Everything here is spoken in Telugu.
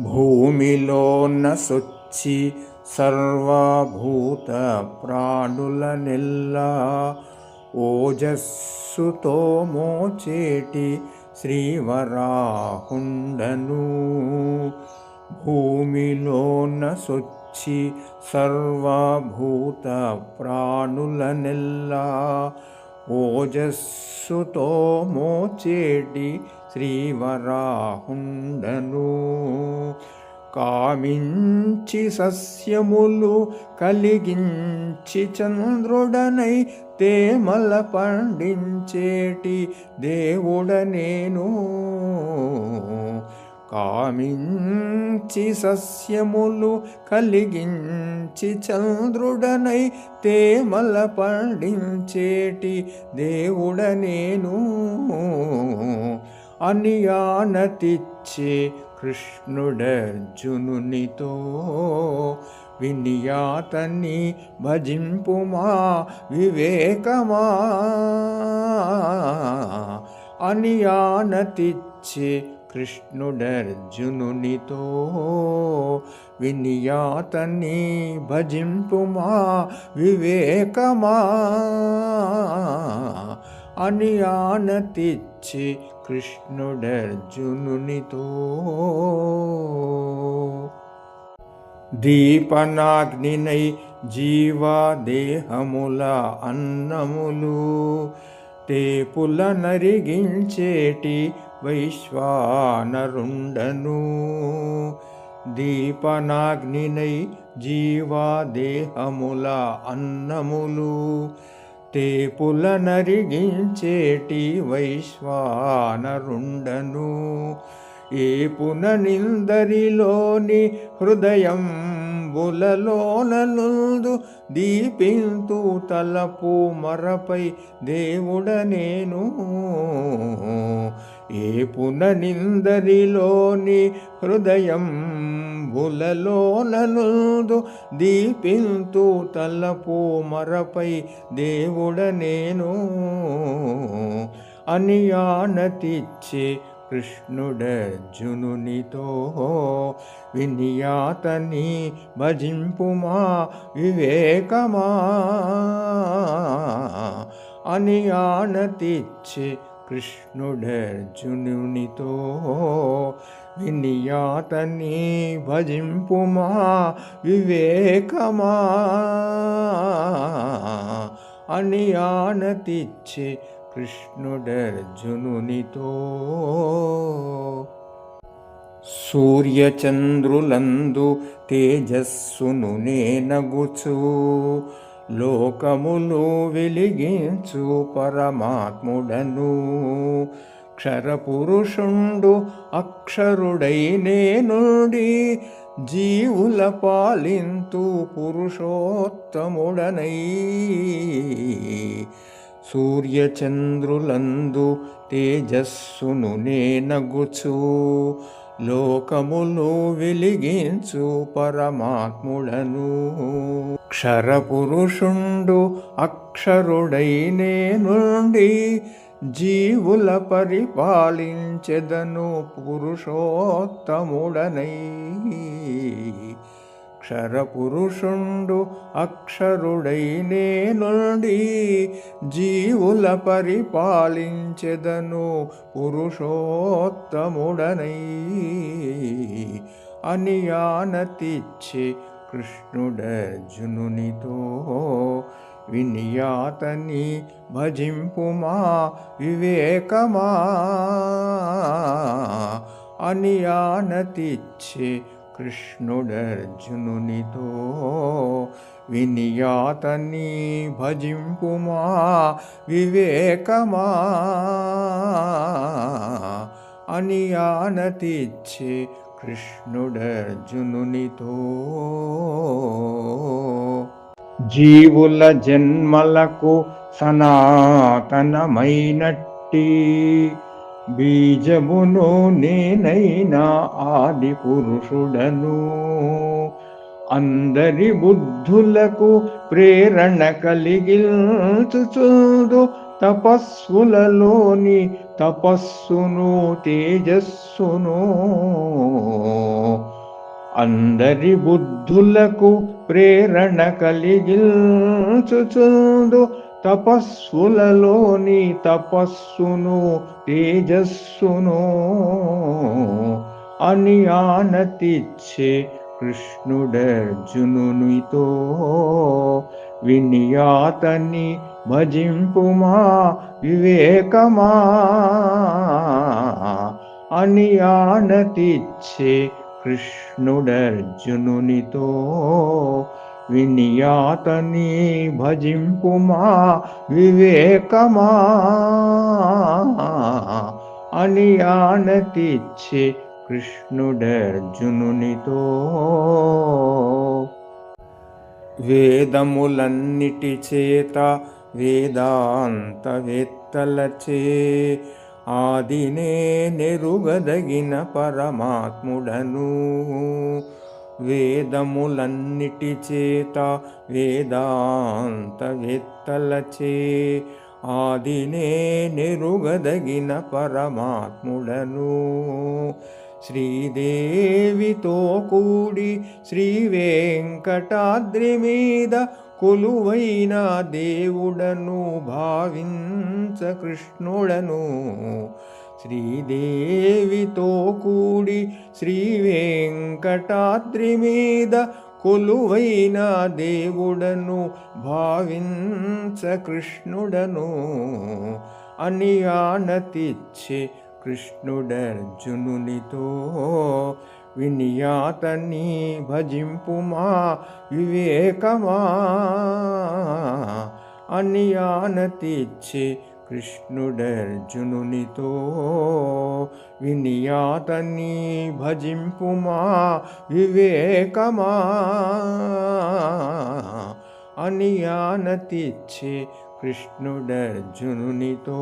భూమిలోన సొచ్చి సర్వభూత ప్రాణుల నెల్లా ఓజస్సుతో మోచేటి శ్రీవరాహుండను. భూమిలోన సొచ్చి సర్వభూత ప్రాణుల నెల్లా ఓజస్సుతో మోచేటి శ్రీవరాహుండను. కామించి సస్యములు కలిగించి చంద్రుడనై తేమల పండించేటి దేవుడ నేను. కామించి సస్యములు కలిగించి చంద్రుడనై తేమల పండించేటి దేవుడ అనియానతిచ్చే కృష్ణుడర్జునునితో వినియాతని భజింపుమా వివేకమా? అనియానతిచ్చే కృష్ణుడర్జునునితో వినియాతని భజింపుమా వివేకమా? అని ఆనతిచ్చి కృష్ణుడర్జునునితో దీపనాగ్నినై జీవాదేహముల అన్నములు తేపుల నరిగించేటి వైశ్వానరుండను దీపనాగ్నినై జీవాదేహముల అన్నములు తేపుల నరిగించేటి వైశ్వానరుండను. ఏ పుననిందరిలోని హృదయం బులలోనలుందు దీపింతు తలపు మరపై దేవుడ నేను ఏ పుననిందరిలోని హృదయం బులలోనలుందు దీపింతు తలపు మరపై దేవుడ నేను. అనియానతిచ్చి కృష్ణుడర్జునునితో వినియాతని భజింపుమా వివేకమా? అనియానతిచ్చి కృష్ణుడర్జునునితో వినియాతని భజింపుమా వివేకమా? అని ఆనతిచ్చి కృష్ణుడర్జునునితో సూర్యచంద్రులందు తేజస్సును నేనగుచూ లోకములు వెలిగించు పరమాత్ముడను. క్షరపురుషుండు అక్షరుడై నేనుడి జీవుల పాలింతు పురుషోత్తముడనై. సూర్యచంద్రులందు తేజస్సును నేనగుచూ లోకములు వెలిగించు పరమాత్ముడను. క్షరపురుషుండు అక్షరుడై నేనుండి జీవుల పరిపాలించెదను పురుషోత్తముడనై. అక్షరపురుషుండు అక్షరుడై నేనుండి జీవుల పరిపాలించెదను పురుషోత్తముడనై. అనియానతిచ్చి కృష్ణుడర్జునునితో వినియాతని భజింపుమా వివేకమా? అని కృష్ణుడర్జునునితో వినియాతని భజింపుమా వివేకమా అని ఆనతిచ్చే కృష్ణుడర్జునునితో. జీవుల జన్మలకు సనాతనమైనట్టి బీజమును నేనైనా ఆది పురుషుడను. అందరి బుద్ధులకు ప్రేరణ కలిగిల్చుచుందు తపస్సులలోని తపస్సును తేజస్సును. అందరి బుద్ధులకు ప్రేరణ కలిగించుచుందు తపస్సులలోని తపస్సును తేజస్సును అని ఆనతిచ్చే కృష్ణుడర్జునునితో వినియాతని భజింపుమా వివేకమా అని ఆనతిచ్చే కృష్ణుడర్జునునితో వినియాతని భజింపుమా వివేకమా? అని ఆనతిచ్చి కృష్ణుడర్జునునితో వేదములన్నిటి చేత వేదాంతవేత్తలచే ఆదినే నెరుగదగిన పరమాత్ముడను వేదములన్నిటి చేత వేదాంతవేత్తలచే ఆదినే నెరుగదగిన పరమాత్ముడను. శ్రీదేవితో కూడి శ్రీ వెంకటాద్రి మీద కొలువైన దేవుడను భావించ కృష్ణుడను. శ్రీదేవితో కూడి శ్రీ వెంకటాద్రి మీద కొలువైన దేవుడను భావించ కృష్ణుడను అని ఆనతిచ్చే కృష్ణుడర్జునునితో వినియాతని భజింపుమా వివేకమా? అని ఆనతిచ్చే కృష్ణుడర్జునునితో వినియాతని భజింపుమా వివేకమా? అని కృష్ణుడర్జునునితో